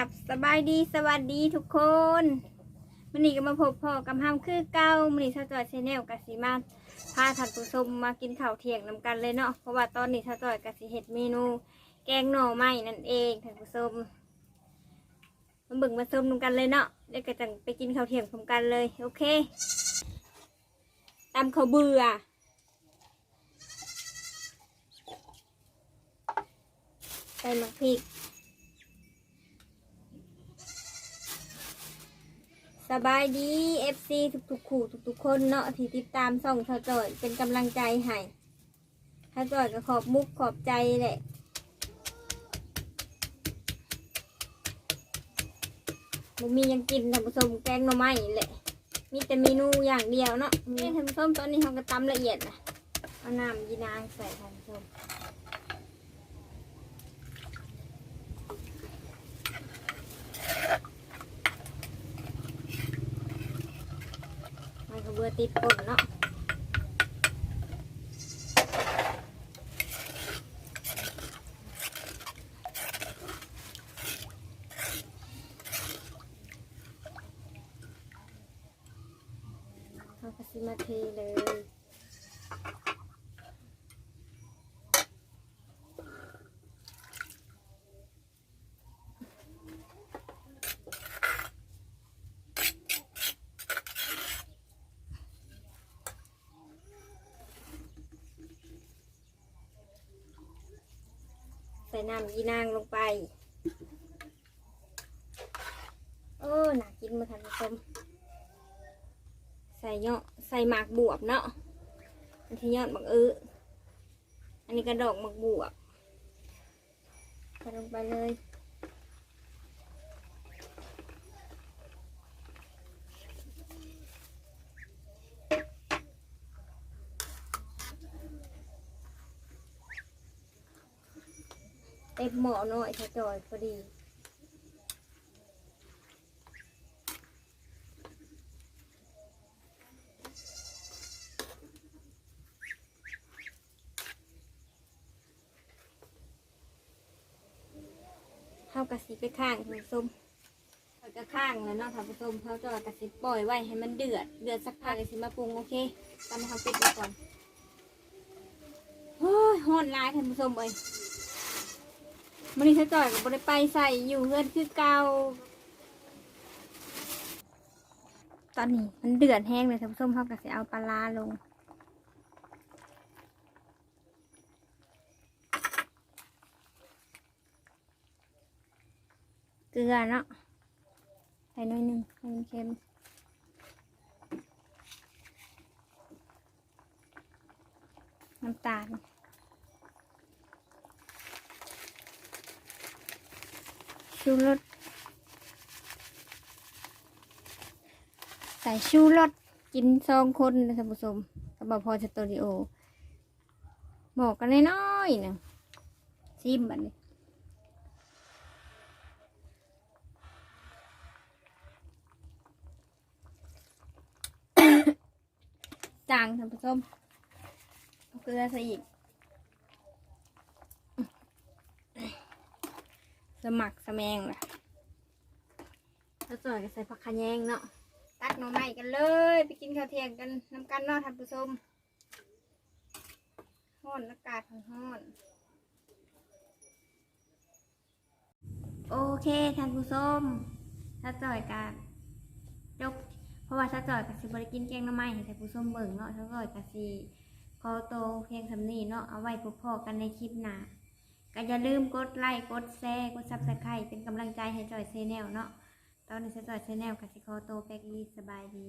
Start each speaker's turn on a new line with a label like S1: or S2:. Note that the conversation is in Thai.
S1: กับสบายดีสวัสดีทุกคนมันนี้ก็มาพบพ่อกับห้ามคือเก้ามันนี้ชาวจอยชแนลกับสีมาพาท่านผู้ชมมากินข้าวเที่ยงนำกันเลยเนาะเพราะว่าตอนนี้ชาวจอยกับสีเห็ดเมนู แกงหน่อไม้นั่นเองท่านผู้ชมมาบิ่งมาชมนำกันเลยเนาะเดี๋ยวก็จะไปกินข้าวเที่ยงพร้อมกันเลยโอเคตำข้าวเบื่อใส่มักพริก สบายดี FC ทุกๆคู่ทุกๆคนเนาะที่ติดตามส่องชาวจอยเป็นกำลังใจให้ชาวจอยก็ขอบมุกขอบใจแหละบ่มียังกินท่านผู้ชมแกงหน่อไม้แหละ มีแต่เมนูอย่างเดียวเนาะนี่ท่านผู้มตอนนี้เขาก็ตำละเอียดนะเอาน้ำยีนางใส่ท่านผู้มมันก็เบื่อติดก้นเนาะเขาก็สิมาเทเลย ส่น้ำยีนางลงไปเออน่ากินมาทันผู้ชมใส่เนาะใส่หมากบวบเนาะอันที่ยอดบักเอออันนี้กระดอกหมากบวบใส่ลงไปเลย เต็มหม้อหน่อยถ้าจอยพอดีเข้ากระสีไปข้างท่านผู้ชมเอากระข้างแล้วเนาะท่านผู้ชมเขาจะเอากระสีปล่อยไว้ให้มันเดือด เดือดสักพักกระสีมาปรุงโอเคตอนนี้เขาปิดไว้ก่อน โอ้ยฮอนร้ายท่านผู้ชมเอ้ย มันนี่ถ้าจ่อยกับบริไปใส่อยู่เพื่อนคือเก่าตอนนี้มันเดือดแห้งเลยท่านผู้ชมเขาก็จะเอาปลาร้าลง เกลือเนาะใส่หน่อยหนึ่งให้มันเค็มน้ำตาล ชูรสใส่ชูรสกินซองคนนะท่านผู้ชมกับบพอสตูดิโอหมอกกันน้อยๆนึ่งซิมบันนี้จางท่านผู้ชมเกลือใส่อีก สมัครสแมงล่ะแล้วจ่อยก็ใส่ผักขะแยงเนาะตักหน่อไม้กันเลย ไปกินข้าวเที่ยงกันน้ำกันเนาะท่านผู้ชมห้อนอากาศห้อนโอเคท่านผู้ชมถ้าจ่อยกันจบเพราะว่าถ้าจ่อยกับสิบริกินแกงหน้ำไม้ให้ท่านผู้ชมเบิ่งเนาะถ้าจ่อยกับสิขอโตวเพียงสำนีเนาะเอาไว้พบพอกันในคลิปหน้า ก็อย่าลืมกดไลค์กดแชร์กดซับสไครต์เป็นกำลังใจให้จอยเซแนลเนาะตอนนี้จอยเซแนลกับสิคอโตวแปกลีสบายดี